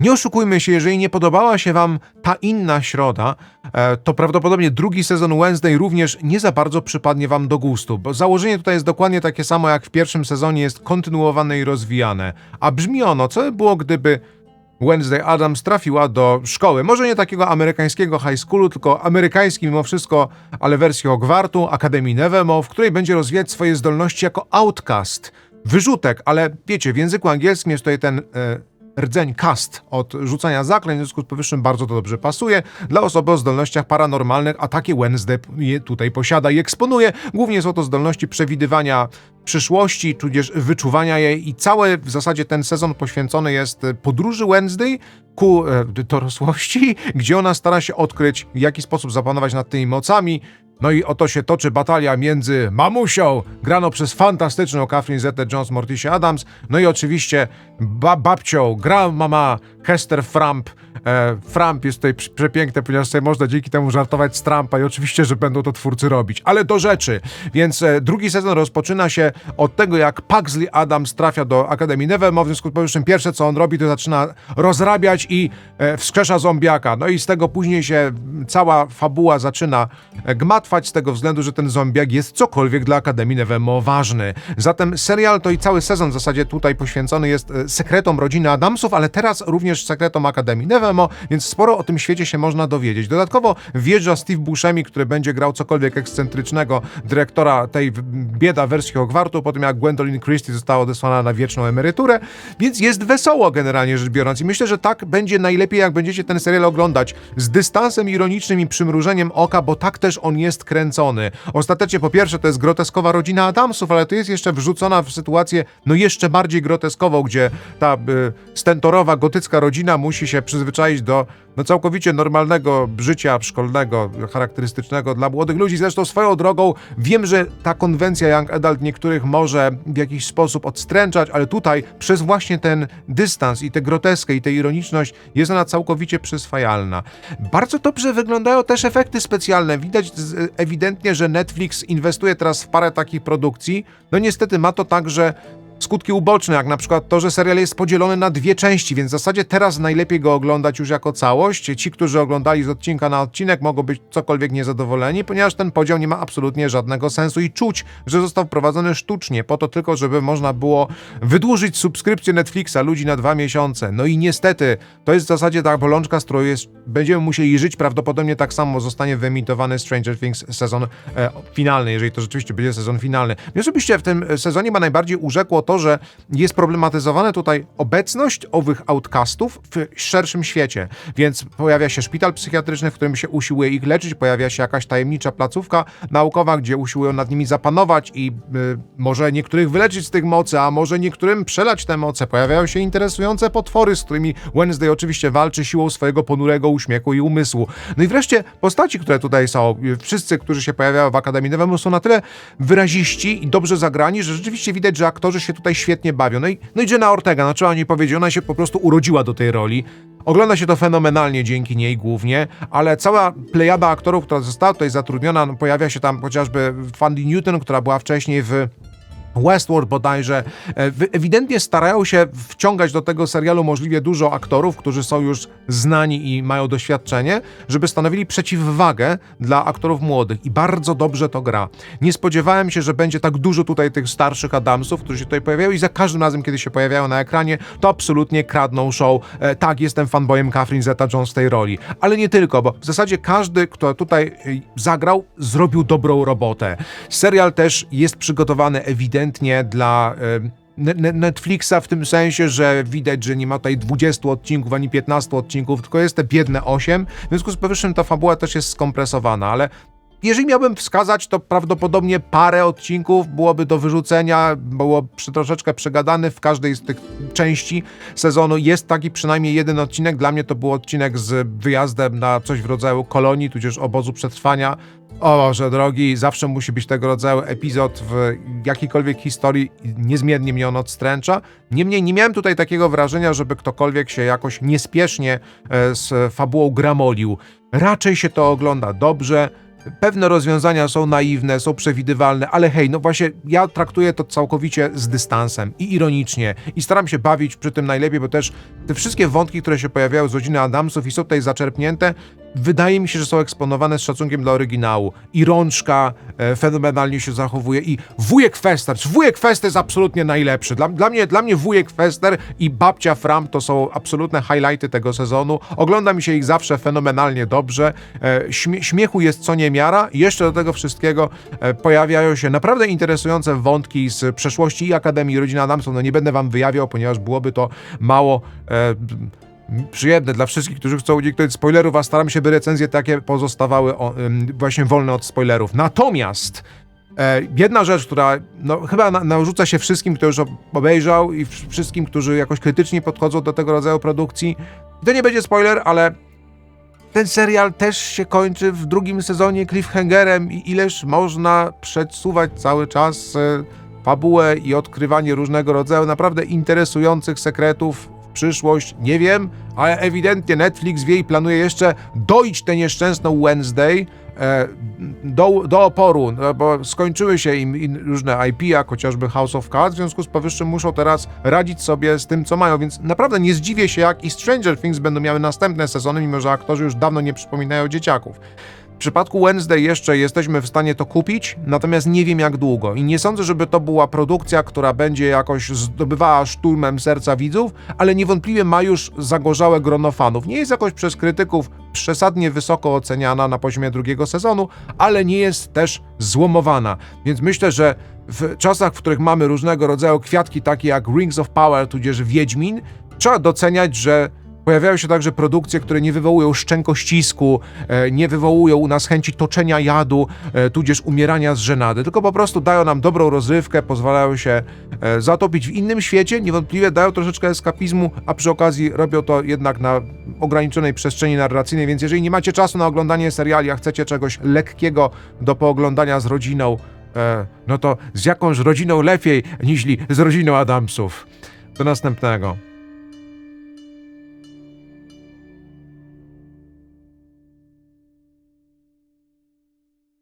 Nie oszukujmy się, jeżeli nie podobała się wam ta inna środa, e, to prawdopodobnie drugi sezon Wednesday również nie za bardzo przypadnie wam do gustu, bo założenie tutaj jest dokładnie takie samo jak w pierwszym sezonie jest kontynuowane i rozwijane. A brzmi ono, co by było gdyby Wednesday Adams trafiła do szkoły. Może nie takiego amerykańskiego high schoolu, tylko amerykański mimo wszystko, ale wersji Hogwartu, Akademii Nevemo, w której będzie rozwijać swoje zdolności jako outcast. Wyrzutek, ale wiecie, w języku angielskim jest tutaj ten e, rdzeń cast od rzucania zaklęć, w związku z powyższym bardzo to dobrze pasuje dla osoby o zdolnościach paranormalnych, a takie Wednesday je tutaj posiada i eksponuje. Głównie są to zdolności przewidywania przyszłości, tudzież wyczuwania jej i cały w zasadzie ten sezon poświęcony jest podróży Wednesday ku e, dorosłości, gdzie ona stara się odkryć, w jaki sposób zapanować nad tymi mocami, no i oto się toczy batalia między mamusią, graną przez fantastyczną Catherine Zeta-Jones, Morticia Adams, no i oczywiście ba babcią, gra mama Hester Framp. E, Framp jest tutaj pr- przepiękne, ponieważ sobie można dzięki temu żartować z Trumpa i oczywiście, że będą to twórcy robić. Ale do rzeczy. Więc e, drugi sezon rozpoczyna się od tego, jak Pugsley Adams trafia do Akademii Nevermore, w związku z powyższym pierwsze, co on robi, to zaczyna rozrabiać i e, wskrzesza zombiaka. No i z tego później się cała fabuła zaczyna e, gmatwać z tego względu, że ten zombiak jest cokolwiek dla Akademii Nevemo ważny. Zatem serial to i cały sezon w zasadzie tutaj poświęcony jest e, sekretom rodziny Adamsów, ale teraz również sekretom Akademii Więc sporo o tym świecie się można dowiedzieć. Dodatkowo wjeżdża Steve Buscemi, który będzie grał cokolwiek ekscentrycznego dyrektora tej bieda wersji Hogwartu, po tym jak Gwendolyn Christie została odesłana na wieczną emeryturę, więc jest wesoło generalnie rzecz biorąc i myślę, że tak będzie najlepiej, jak będziecie ten serial oglądać z dystansem ironicznym i przymrużeniem oka, bo tak też on jest kręcony. Ostatecznie po pierwsze to jest groteskowa rodzina Adamsów, ale to jest jeszcze wrzucona w sytuację no jeszcze bardziej groteskową, gdzie ta y, stentorowa, gotycka rodzina musi się przyzwyczaić do no, całkowicie normalnego życia szkolnego, charakterystycznego dla młodych ludzi. Zresztą swoją drogą wiem, że ta konwencja Young Adult niektórych może w jakiś sposób odstręczać, ale tutaj przez właśnie ten dystans i tę groteskę i tę ironiczność jest ona całkowicie przyswajalna. Bardzo dobrze wyglądają też efekty specjalne. Widać ewidentnie, że Netflix inwestuje teraz w parę takich produkcji. No niestety ma to tak, że skutki uboczne, jak na przykład to, że serial jest podzielony na dwie części, więc w zasadzie teraz najlepiej go oglądać już jako całość. Ci, którzy oglądali z odcinka na odcinek, mogą być cokolwiek niezadowoleni, ponieważ ten podział nie ma absolutnie żadnego sensu i czuć, że został wprowadzony sztucznie, po to tylko, żeby można było wydłużyć subskrypcję Netflixa ludzi na dwa miesiące. No i niestety, to jest w zasadzie ta bolączka, z którą jest, będziemy musieli żyć. Prawdopodobnie tak samo zostanie wyemitowany Stranger Things sezon e, finalny, jeżeli to rzeczywiście będzie sezon finalny. Mnie osobiście w tym sezonie ma najbardziej urzekło to, że jest problematyzowana tutaj obecność owych outcastów w szerszym świecie. Więc pojawia się szpital psychiatryczny, w którym się usiłuje ich leczyć, pojawia się jakaś tajemnicza placówka naukowa, gdzie usiłują nad nimi zapanować i y, może niektórych wyleczyć z tych mocy, a może niektórym przelać te moce. Pojawiają się interesujące potwory, z którymi Wednesday oczywiście walczy siłą swojego ponurego uśmiechu i umysłu. No i wreszcie postaci, które tutaj są, wszyscy, którzy się pojawiają w Akademii Nowemu są na tyle wyraziści i dobrze zagrani, że rzeczywiście widać, że aktorzy się tutaj świetnie bawią. No i, no i Jenna Ortega, no trzeba nie powiedzieć, ona się po prostu urodziła do tej roli. Ogląda się to fenomenalnie dzięki niej głównie, ale cała plejada aktorów, która została tutaj zatrudniona, no pojawia się tam chociażby Fandy Newton, która była wcześniej w Westworld bodajże, e, ewidentnie starają się wciągać do tego serialu możliwie dużo aktorów, którzy są już znani i mają doświadczenie, żeby stanowili przeciwwagę dla aktorów młodych i bardzo dobrze to gra. Nie spodziewałem się, że będzie tak dużo tutaj tych starszych Adamsów, którzy się tutaj pojawiają i za każdym razem, kiedy się pojawiają na ekranie, to absolutnie kradną show. E, tak, jestem fanboyem Catherine Zeta-Jones tej roli, ale nie tylko, bo w zasadzie każdy, kto tutaj y, zagrał, zrobił dobrą robotę. Serial też jest przygotowany ewidentnie dla Ne- Ne- Netflixa w tym sensie, że widać, że nie ma tutaj 20 odcinków ani 15 odcinków, tylko jest te biedne 8. W związku z powyższym ta fabuła też jest skompresowana, ale jeżeli miałbym wskazać, to prawdopodobnie parę odcinków byłoby do wyrzucenia, było troszeczkę przegadany w każdej z tych części sezonu. Jest taki przynajmniej jeden odcinek. Dla mnie to był odcinek z wyjazdem na coś w rodzaju kolonii, tudzież obozu przetrwania. O Boże drogi, zawsze musi być tego rodzaju epizod w jakiejkolwiek historii. Niezmiernie mnie on odstręcza. Niemniej nie miałem tutaj takiego wrażenia, żeby ktokolwiek się jakoś niespiesznie e, z fabułą gramolił. Raczej się to ogląda dobrze. Pewne rozwiązania są naiwne, są przewidywalne, ale hej, no właśnie ja traktuję to całkowicie z dystansem i ironicznie i staram się bawić przy tym najlepiej, bo też te wszystkie wątki, które się pojawiały z rodziny Adamsów i są tutaj zaczerpnięte, wydaje mi się, że są eksponowane z szacunkiem dla oryginału. I rączka e, fenomenalnie się zachowuje i wujek Fester, wujek Fester jest absolutnie najlepszy. Dla, dla, mnie, dla mnie wujek Fester i babcia Fram to są absolutne highlighty tego sezonu. Ogląda mi się ich zawsze fenomenalnie dobrze. E, śmie śmiechu jest co niemiara. Jeszcze do tego wszystkiego e, pojawiają się naprawdę interesujące wątki z przeszłości i Akademii i Rodziny Adamsów. No nie będę wam wyjawiał, ponieważ byłoby to mało e, przyjemne dla wszystkich, którzy chcą uniknąć spoilerów, a staram się, by recenzje takie pozostawały o, właśnie wolne od spoilerów. Natomiast e, jedna rzecz, która no, chyba na, narzuca się wszystkim, kto już ob- obejrzał i wsz- wszystkim, którzy jakoś krytycznie podchodzą do tego rodzaju produkcji, to nie będzie spoiler, ale ten serial też się kończy w drugim sezonie cliffhangerem i ileż można przedsuwać cały czas e, fabułę i odkrywanie różnego rodzaju naprawdę interesujących sekretów przyszłość, nie wiem, ale ewidentnie Netflix wie i planuje jeszcze doić tę nieszczęsną Wednesday e, do, do oporu, no, bo skończyły się im, im różne IP, jak chociażby House of Cards, w związku z powyższym muszą teraz radzić sobie z tym, co mają, więc naprawdę nie zdziwię się, jak i Stranger Things będą miały następne sezony, mimo że aktorzy już dawno nie przypominają dzieciaków. W przypadku Wednesday jeszcze jesteśmy w stanie to kupić, natomiast nie wiem jak długo. I nie sądzę, żeby to była produkcja, która będzie jakoś zdobywała szturmem serca widzów, ale niewątpliwie ma już zagorzałe grono fanów. Nie jest jakoś przez krytyków przesadnie wysoko oceniana na poziomie drugiego sezonu, ale nie jest też złomowana. Więc myślę, że w czasach, w których mamy różnego rodzaju kwiatki, takie jak Rings of Power, tudzież Wiedźmin, trzeba doceniać, że Pojawiają się także produkcje, które nie wywołują szczękościsku, e, nie wywołują u nas chęci toczenia jadu, e, tudzież umierania z żenady, tylko po prostu dają nam dobrą rozrywkę, pozwalają się e, zatopić w innym świecie, niewątpliwie dają troszeczkę eskapizmu, a przy okazji robią to jednak na ograniczonej przestrzeni narracyjnej, więc jeżeli nie macie czasu na oglądanie seriali, a chcecie czegoś lekkiego do pooglądania z rodziną, no to z jakąś rodziną lepiej niż z rodziną Adamsów. Do następnego.